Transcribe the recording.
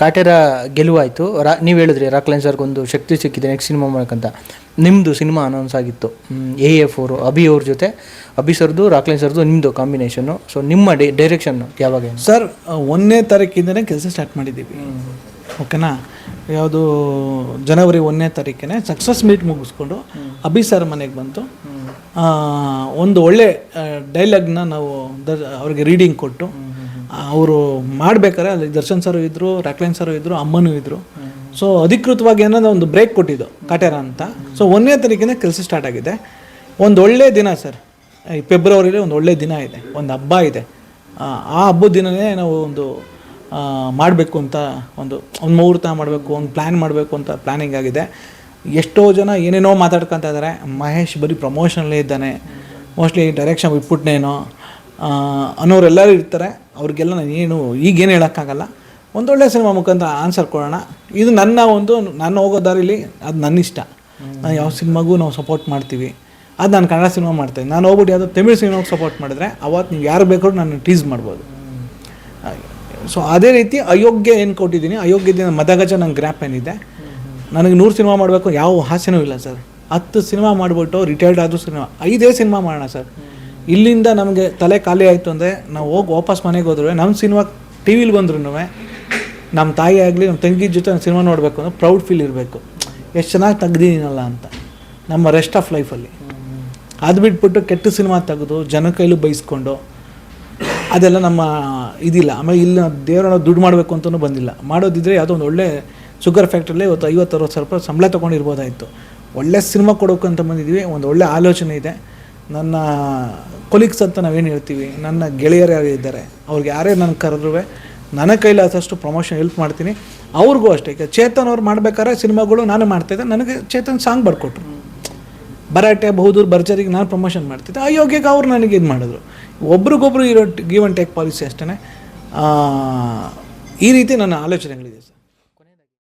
ಕಾಟೇರ ಗೆಲುವಾಯಿತು. ರಾ ನೀವು ಹೇಳಿದ್ರಿ ರಾಕ್ಲೈನ್ ಸರ್ಗೆ ಒಂದು ಶಕ್ತಿ ಸಿಕ್ಕಿದೆ ನೆಕ್ಸ್ಟ್ ಸಿನಿಮಾ ಮಾಡೋಕ್ಕಂತ ನಿಮ್ಮದು ಸಿನಿಮಾ ಅನೌನ್ಸ್ ಆಗಿತ್ತು. ಎ ಎಫ್ ಅವರು ಅಭಿ ಅವ್ರ ಜೊತೆ. ಅಭಿ ಸರ್ದು ರಾಕ್ಲೈನ್ ಸರ್ದು ನಿಮ್ಮದು ಕಾಂಬಿನೇಷನ್ನು ಸೊ ನಿಮ್ಮ ಡೈ ಡೈರೆಕ್ಷನ್ ಯಾವಾಗ ಸರ್ ಒಂದನೇ ತಾರೀಕಿಂದನೇ ಕೆಲಸ ಸ್ಟಾರ್ಟ್ ಮಾಡಿದ್ದೀವಿ. ಓಕೆನಾ ಯಾವುದು ಜನವರಿ ಒಂದನೇ ತಾರೀಕಿನೇ ಸಕ್ಸಸ್ ಮೀಟ್ ಮುಗಿಸ್ಕೊಂಡು ಅಭಿ ಸರ್ ಮನೆಗೆ ಬಂತು. ಒಂದು ಒಳ್ಳೆ ಡೈಲಾಗ್ನ ನಾವು ದ ಅವ್ರಿಗೆ ರೀಡಿಂಗ್ ಕೊಟ್ಟು ಅವರು ಮಾಡ್ಬೇಕಾರೆ ಅಲ್ಲಿ ದರ್ಶನ್ ಸರ್ ಇದ್ದರು ರಾಕ್ಲೈನ್ ಸರ್ ಇದ್ದರು ಅಮ್ಮನೂ ಇದ್ದರು ಸೊ ಅಧಿಕೃತವಾಗಿ ಏನಾದ್ರು ಒಂದು ಬ್ರೇಕ್ ಕೊಟ್ಟಿದ್ದು, ಕಾಟೇರ ಅಂತ. ಸೊ ಒಂದನೇ ತಾರೀಕಿಂದ ಕೆಲಸ ಸ್ಟಾರ್ಟ್ ಆಗಿದೆ. ಒಂದು ಒಳ್ಳೆ ದಿನ ಸರ್ ಈ ಫೆಬ್ರವರಿಲಿ ಒಂದು ಒಳ್ಳೆ ದಿನ ಇದೆ, ಒಂದು ಹಬ್ಬ ಇದೆ. ಆ ಹಬ್ಬದ ದಿನವೇ ನಾವು ಒಂದು ಮಾಡಬೇಕು ಅಂತ ಒಂದು ಒಂದು ಮುಹೂರ್ತ ಮಾಡಬೇಕು, ಒಂದು ಪ್ಲ್ಯಾನ್ ಮಾಡಬೇಕು ಅಂತ ಪ್ಲ್ಯಾನಿಂಗ್ ಆಗಿದೆ. ಎಷ್ಟೋ ಜನ ಏನೇನೋ ಮಾತಾಡ್ಕೊತಾ ಇದ್ದಾರೆ ಮಹೇಶ್ ಬರೀ ಪ್ರಮೋಷನಲ್ಲೇ ಇದ್ದಾನೆ. Mostly direction ಬಿಟ್ಬಿಟ್ನೇನೋ. ಅನ್ನೋರೆಲ್ಲರೂ ಇರ್ತಾರೆ. ಅವ್ರಿಗೆಲ್ಲ ನಾನು ಏನು, ಈಗೇನು ಹೇಳೋಕ್ಕಾಗಲ್ಲ. ಒಂದೊಳ್ಳೆ ಸಿನಿಮಾ ಮುಖಾಂತರ ಆನ್ಸರ್ ಕೊಡೋಣ. ಇದು ನನ್ನ ಒಂದು, ನಾನು ಹೋಗೋ ದಾರಿಲಿ ಅದು ನನ್ನ ಇಷ್ಟ. ನಾನು ಯಾವ ಸಿನಿಮಾಗೂ ನಾವು ಸಪೋರ್ಟ್ ಮಾಡ್ತೀವಿ. ಅದು ನಾನು ಕನ್ನಡ ಸಿನಿಮಾ ಮಾಡ್ತೀನಿ. ನಾನು ಹೋಗ್ಬಿಟ್ಟು ಯಾವುದೋ ತಮಿಳು ಸಿನಿಮಾಗೆ ಸಪೋರ್ಟ್ ಮಾಡಿದ್ರೆ, ಅವತ್ತು ನೀವು ಯಾರು ಬೇಕಾದ್ರೂ ನಾನು ಟೀಸ್ ಮಾಡ್ಬೋದು. ಸೊ ಅದೇ ರೀತಿ ಅಯೋಗ್ಯ ಏನು ಕೊಟ್ಟಿದ್ದೀನಿ ಅಯೋಗ್ಯದಿಂದ ಮದಗಜ ನಂಗೆ ಗ್ರ್ಯಾಪ್ ಏನಿದೆ. ನನಗೆ ನೂರು ಸಿನಿಮಾ ಮಾಡಬೇಕು, ಯಾವ ಹಾಸ್ಯನೂ ಇಲ್ಲ ಸರ್. ಹತ್ತು ಸಿನಿಮಾ ಮಾಡಿಬಿಟ್ಟು ರಿಟೈರ್ಡ್ ಆದರೂ ಸಿನಿಮಾ, ಐದೇ ಸಿನಿಮಾ ಮಾಡೋಣ ಸರ್. ಇಲ್ಲಿಂದ ನಮಗೆ ತಲೆ ಖಾಲಿ ಆಯಿತು ಅಂದರೆ ನಾವು ಹೋಗಿ ವಾಪಸ್ ಮನೆಗೆ ಹೋದ್ರೆ ನಮ್ಮ ಸಿನಿಮಾ ಟಿ ವಿಲಿ ಬಂದ್ರೂ ನಮ್ಮ ತಾಯಿ ಆಗಲಿ ನಮ್ಮ ತಂಗಿ ಜೊತೆ ಸಿನಿಮಾ ನೋಡಬೇಕು ಅಂದರೆ ಪ್ರೌಡ್ ಫೀಲ್ ಇರಬೇಕು. ಎಷ್ಟು ಚೆನ್ನಾಗಿ ತೆಗ್ದಿದ್ದೀನಲ್ಲ ಅಂತ. ನಮ್ಮ ರೆಸ್ಟ್ ಆಫ್ ಲೈಫಲ್ಲಿ ಅದು ಬಿಟ್ಬಿಟ್ಟು ಕೆಟ್ಟ ಸಿನಿಮಾ ತೆಗೆದು ಜನ ಕೈಲೂ ಬೈಸ್ಕೊಂಡು, ಅದೆಲ್ಲ ನಮ್ಮ ಇದಿಲ್ಲ. ಆಮೇಲೆ ಇಲ್ಲಿ ದೇವರನ್ನ ದುಡ್ಡು ಮಾಡಬೇಕು ಅಂತಲೂ ಬಂದಿಲ್ಲ. ಮಾಡೋದಿದ್ರೆ ಯಾವುದೋ ಒಂದು ಒಳ್ಳೆ ಶುಗರ್ ಫ್ಯಾಕ್ಟ್ರಿಲೇ ಇವತ್ತು ಐವತ್ತು, ಅರವತ್ತು ಸಾವಿರ ರೂಪಾಯಿ ಸಂಬಳ ತೊಗೊಂಡಿರ್ಬೋದಾಯಿತು. ಒಳ್ಳೆ ಸಿನಿಮಾ ಅಂತ ಬಂದಿದ್ದೀವಿ ಒಂದು ಒಳ್ಳೆ ಆಲೋಚನೆ ಇದೆ. ನನ್ನ ಕೊಲೀಗ್ಸ್ ಅಂತ ನಾವೇನು ಹೇಳ್ತೀವಿ, ನನ್ನ ಗೆಳೆಯರು ಯಾರು ಇದ್ದಾರೆ, ಅವ್ರಿಗೆ ಯಾರೇ ನನಗೆ ಕರೆದ್ರೂ ನನ್ನ ಕೈಲಾದಷ್ಟು ಪ್ರಮೋಷನ್ ಹೆಲ್ಪ್ ಮಾಡ್ತೀನಿ. ಅವ್ರಿಗೂ ಅಷ್ಟೇ ಚೇತನ್ ಅವ್ರು ಮಾಡ್ಬೇಕಾದ್ರೆ ಸಿನಿಮಾಗಳು ನಾನು ಮಾಡ್ತಾಯಿದ್ದೆ ನನಗೆ ಚೇತನ್ ಸಾಂಗ್ ಬರ್ಕೊಟ್ರು. ಬರಾಟೆ ಬಹುದೂರ್ ಭರ್ಜರಿಗೆ ನಾನು ಪ್ರಮೋಷನ್ ಮಾಡ್ತಿದ್ದೆ. ಅಯೋಗ್ಯಕ್ಕೆ ಅವ್ರು ನನಗೆ ಇದು ಮಾಡಿದ್ರು. ಒಬ್ರಿಗೊಬ್ರು ಇರೋ ಗಿವ್ ಆ್ಯಂಡ್ ಟೇಕ್ ಪಾಲಿಸಿ ಅಷ್ಟೇ ಈ ರೀತಿ ನನ್ನ ಆಲೋಚನೆಗಳಿದೆ ಸರ್.